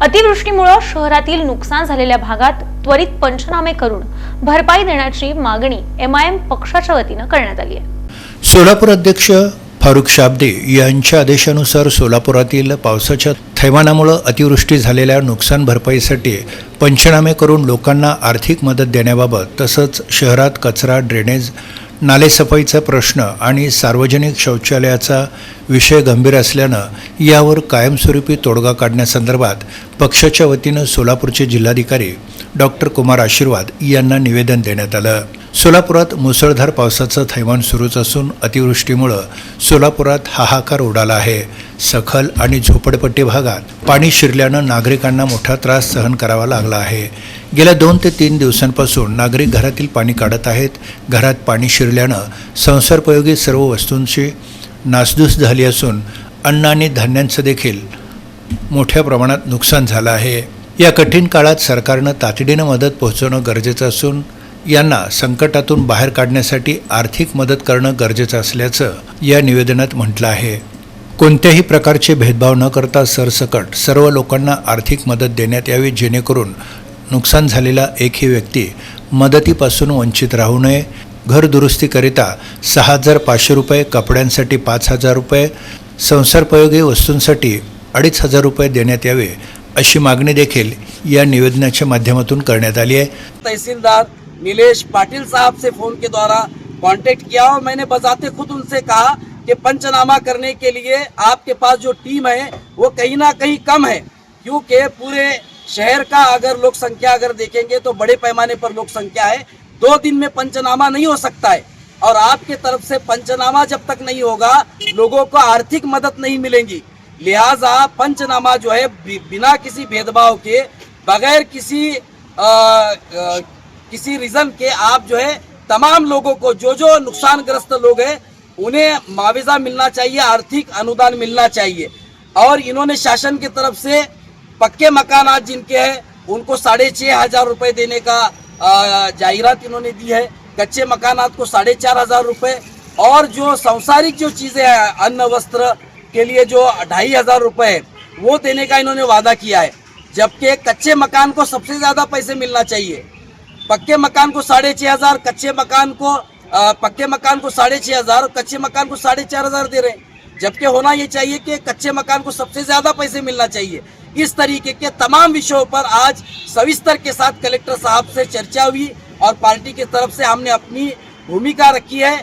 अतिवृष्टीमुळे शहरातील नुकसान झालेल्या भागात त्वरित पंचनामे करून भरपाई देण्याची मागणी एम आय एम पक्षाच्या वतीनं करण्यात आली आहे. सोलापूर अध्यक्ष फारुख शाब्दे यांच्या आदेशानुसार सोलापुरातील पावसाच्या थैमानामुळे अतिवृष्टी झालेल्या नुकसान भरपाईसाठी पंचनामे करून लोकांना आर्थिक मदत देण्याबाबत तसंच शहरात कचरा ड्रेनेज नालेसफाईचा प्रश्न आणि सार्वजनिक शौचालयाचा विषय गंभीर असल्यानं यावर कायमस्वरूपी तोडगा काढण्यासंदर्भात पक्षाच्या वतीनं सोलापूरचे जिल्हाधिकारी डॉक्टर कुमार आशीर्वाद यांना निवेदन देण्यात आलं. सोलापुरात मुसळधार पावसाचं थैमान सुरूच असून अतिवृष्टीमुळं सोलापुरात हाहाकार उडाला आहे. सखल आणि झोपडपट्टी भागात पाणी शिरल्यानं नागरिकांना मोठा त्रास सहन करावा लागला आहे. गेल्या दोन ते तीन दिवसांपासून नागरिक घरातील पाणी काढत आहेत. घरात पाणी शिरल्यानं संसारोपयोगी सर्व वस्तूंची नासधूस झाली असून अन्न आणि धान्यांचं देखील मोठ्या प्रमाणात नुकसान झालं आहे. या कठीण काळात सरकारनं तातडीनं मदत पोहोचवणं गरजेचं असून यांना संकटातून बाहेर काढण्यासाठी आर्थिक मदत करणं गरजेचं असल्याचं या निवेदनात म्हटलं आहे. कोणत्याही प्रकारचे भेदभाव न करता सरसकट सर्व लोकांना आर्थिक मदत देण्यात यावी जेणेकरून नुकसान झालेला एकही व्यक्ती मदतीपासून वंचित राहू नये. घर दुरुस्तीकरिता सहा हजार पाचशे रुपये कपड्यांसाठी पाच हजार रुपये संसारपयोगी वस्तूंसाठी अडीच हजार रुपये देण्यात यावे अशी मागणी देखील या निवेदनाच्या माध्यमातून करण्यात आली आहे. तहसीलदार नीलेश पाटिल साहब से फ़ोन के द्वारा कांटेक्ट किया और मैंने बजाते खुद उनसे कहा कि पंचनामा करने के लिए आपके पास जो टीम है वो कहीं ना कहीं कम है। क्योंकि पूरे शहर का अगर लोक संख्या अगर देखेंगे तो बड़े पैमाने पर लोक संख्या है। दो दिन में पंचनामा नहीं हो सकता है। और आपके तरफ़ से पंचनामा जब तक नहीं होगा लोगों को आर्थिक मदद नहीं मिलेंगी। लिहाजा पंचनामा जो है बिना किसी भेदभाव के बगैर किसी अ, अ, किसी रीजन के आप जो है, तमाम लोगों को जो जो नुकसानग्रस्त लोग हैं, उन्हें मुआवजा मिलना चाहिए, आर्थिक अनुदान मिलना चाहिए। और इन्होंने शासन की तरफ़ से पक्के मकान आज जिनके हैं, उनको साढ़े छः हज़ार रुपये देने का जाहिरात इन्होंने दी है। कच्चे मकानात को साढ़े चार हज़ार रुपये और जो सांसारिक जो चीज़ें हैं, अन्न, वस्त्र के लिए जो ढाई हज़ार रुपये वो देने का इन्होंने वादा किया है। जबकि कच्चे मकान को सबसे ज़्यादा पैसे मिलना चाहिए। पक्के मकान को साढ़े छह हज़ार, कच्चे मकान को पक्के मकान को साढ़े छह हज़ार कच्चे मकान को साढ़े चार हज़ार दे रहे हैं। जबकि होना ये चाहिए कि कच्चे मकान को सबसे ज़्यादा पैसे मिलना चाहिए। इस तरीके के तमाम विषयों पर आज सविस्तर के साथ कलेक्टर साहब से चर्चा हुई और पार्टी की तरफ़ से हमने अपनी भूमिका रखी है।